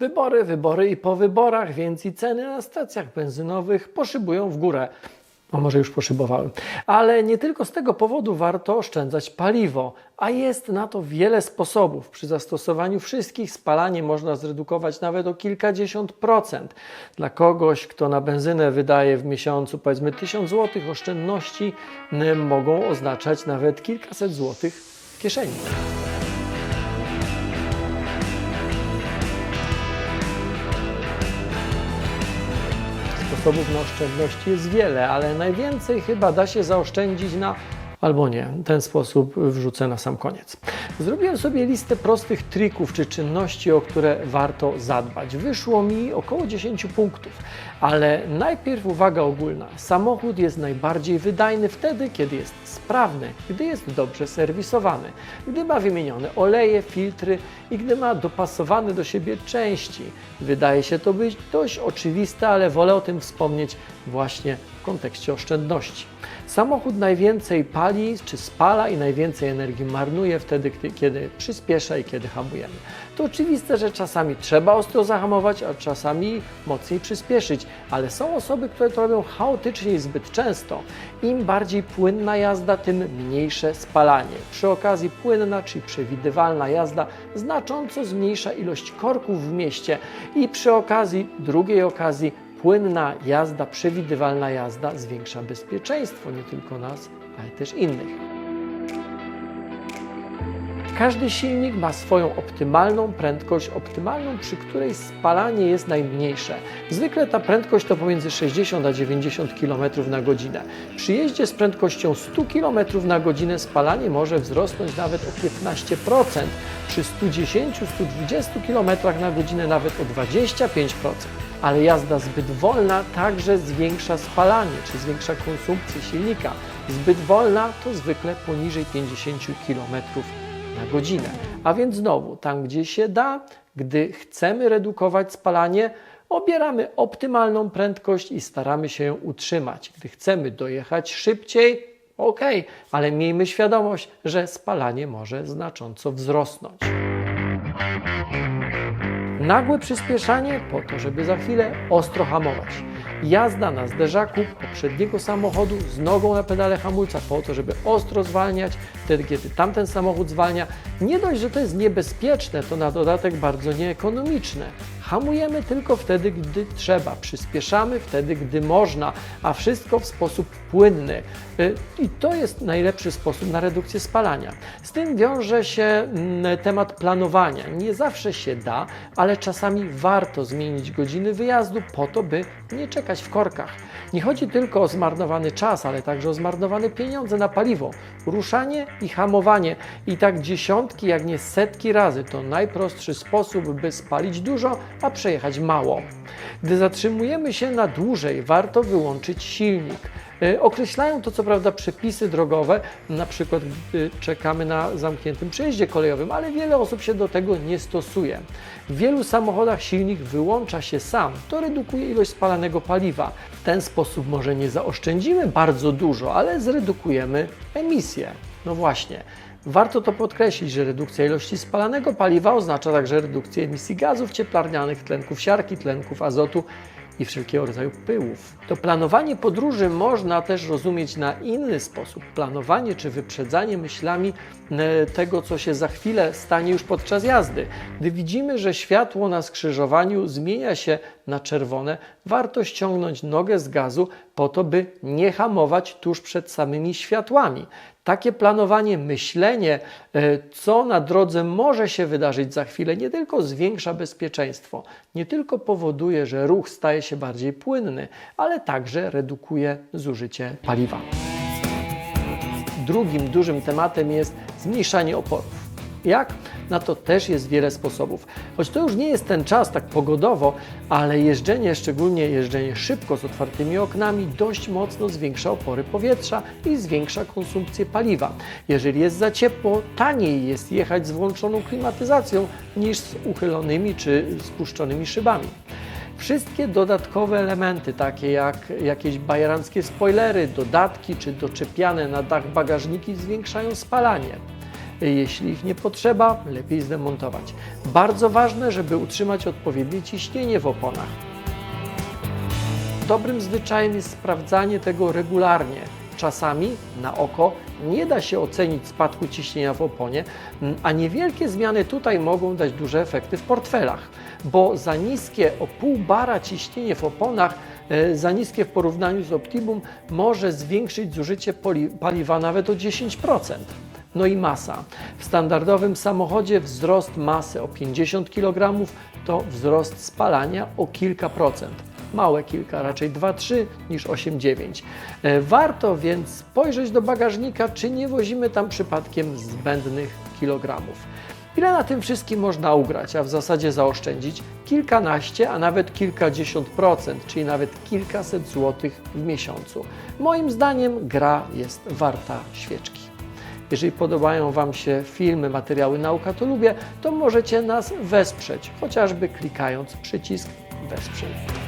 Wybory, wybory i po wyborach, więc i ceny na stacjach benzynowych poszybują w górę. A może już poszybowały. Ale nie tylko z tego powodu warto oszczędzać paliwo, a jest na to wiele sposobów. Przy zastosowaniu wszystkich spalanie można zredukować nawet o kilkadziesiąt procent. Dla kogoś, kto na benzynę wydaje w miesiącu powiedzmy 1000 zł, oszczędności mogą oznaczać nawet kilkaset złotych w kieszeni. Sposobów na oszczędności jest wiele, ale najwięcej chyba da się zaoszczędzić na albo nie. Ten sposób wrzucę na sam koniec. Zrobiłem sobie listę prostych trików czy czynności, o które warto zadbać. Wyszło mi około 10 punktów, ale najpierw uwaga ogólna. Samochód jest najbardziej wydajny wtedy, kiedy jest sprawny, gdy jest dobrze serwisowany, gdy ma wymienione oleje, filtry i gdy ma dopasowane do siebie części. Wydaje się to być dość oczywiste, ale wolę o tym wspomnieć właśnie w kontekście oszczędności. Samochód najwięcej pali czy spala i najwięcej energii marnuje wtedy, kiedy przyspiesza i kiedy hamujemy. To oczywiste, że czasami trzeba ostro zahamować, a czasami mocniej przyspieszyć, ale są osoby, które to robią chaotycznie i zbyt często. Im bardziej płynna jazda, tym mniejsze spalanie. Przy okazji płynna, czyli przewidywalna jazda, znacząco zmniejsza ilość korków w mieście i przy okazji, drugiej okazji, płynna jazda, przewidywalna jazda zwiększa bezpieczeństwo nie tylko nas, ale też innych. Każdy silnik ma swoją optymalną prędkość, optymalną, przy której spalanie jest najmniejsze. Zwykle ta prędkość to pomiędzy 60 a 90 km na godzinę. Przy jeździe z prędkością 100 km na godzinę spalanie może wzrosnąć nawet o 15%, przy 110-120 km na godzinę nawet o 25%. Ale jazda zbyt wolna także zwiększa spalanie, czy zwiększa konsumpcję silnika. Zbyt wolna to zwykle poniżej 50 km na godzinę. A więc znowu, tam gdzie się da, gdy chcemy redukować spalanie, obieramy optymalną prędkość i staramy się ją utrzymać. Gdy chcemy dojechać szybciej, ok, ale miejmy świadomość, że spalanie może znacząco wzrosnąć. Nagłe przyspieszanie po to, żeby za chwilę ostro hamować. Jazda na zderzaku poprzedniego samochodu z nogą na pedale hamulca po to, żeby ostro zwalniać, wtedy kiedy tamten samochód zwalnia. Nie dość, że to jest niebezpieczne, to na dodatek bardzo nieekonomiczne. Hamujemy tylko wtedy, gdy trzeba, przyspieszamy wtedy, gdy można, a wszystko w sposób płynny. Y, I to jest najlepszy sposób na redukcję spalania. Z tym wiąże się mm, temat planowania. Nie zawsze się da, ale czasami warto zmienić godziny wyjazdu po to, by nie czekać w korkach. Nie chodzi tylko o zmarnowany czas, ale także o zmarnowane pieniądze na paliwo, ruszanie i hamowanie. I tak dziesiątki, jak nie setki razy to najprostszy sposób, by spalić dużo, a przejechać mało. Gdy zatrzymujemy się na dłużej, warto wyłączyć silnik. E, Określają to co prawda przepisy drogowe, na przykład gdy czekamy na zamkniętym przejeździe kolejowym, ale wiele osób się do tego nie stosuje. W wielu samochodach silnik wyłącza się sam. To redukuje ilość spalanego paliwa. W ten sposób może nie zaoszczędzimy bardzo dużo, ale zredukujemy emisję. No właśnie. Warto to podkreślić, że redukcja ilości spalanego paliwa oznacza także redukcję emisji gazów cieplarnianych, tlenków siarki, tlenków azotu i wszelkiego rodzaju pyłów. To planowanie podróży można też rozumieć na inny sposób. Planowanie czy wyprzedzanie myślami e, tego, co się za chwilę stanie już podczas jazdy. Gdy widzimy, że światło na skrzyżowaniu zmienia się na czerwone, warto ściągnąć nogę z gazu po to, by nie hamować tuż przed samymi światłami. Takie planowanie, myślenie, e, co na drodze może się wydarzyć za chwilę, nie tylko zwiększa bezpieczeństwo, nie tylko powoduje, że ruch staje się bardziej płynny, ale także redukuje zużycie paliwa. Drugim dużym tematem jest zmniejszanie oporów. Jak? Na to też jest wiele sposobów. Choć to już nie jest ten czas tak pogodowo, ale jeżdżenie, szczególnie jeżdżenie szybko z otwartymi oknami, dość mocno zwiększa opory powietrza i zwiększa konsumpcję paliwa. Jeżeli jest za ciepło, taniej jest jechać z włączoną klimatyzacją niż z uchylonymi czy spuszczonymi szybami. Wszystkie dodatkowe elementy, takie jak jakieś bajeranckie spoilery, dodatki czy doczepiane na dach bagażniki zwiększają spalanie. Jeśli ich nie potrzeba, lepiej zdemontować. Bardzo ważne, żeby utrzymać odpowiednie ciśnienie w oponach. Dobrym zwyczajem jest sprawdzanie tego regularnie. Czasami na oko nie da się ocenić spadku ciśnienia w oponie, m, a niewielkie zmiany tutaj mogą dać duże efekty w portfelach, bo za niskie o pół bara ciśnienie w oponach, e, za niskie w porównaniu z Optimum, może zwiększyć zużycie paliwa nawet o 10%. No i masa. W standardowym samochodzie wzrost masy o 50 kg to wzrost spalania o kilka procent małe kilka, raczej 2-3 niż 8-9. E, Warto więc spojrzeć do bagażnika, czy nie wozimy tam przypadkiem zbędnych kilogramów. Ile na tym wszystkim można ugrać, a w zasadzie zaoszczędzić? Kilkanaście, a nawet kilkadziesiąt procent, czyli nawet kilkaset złotych w miesiącu. Moim zdaniem gra jest warta świeczki. Jeżeli podobają Wam się filmy, materiały Nauka to lubię, to możecie nas wesprzeć, chociażby klikając przycisk Wesprzyj.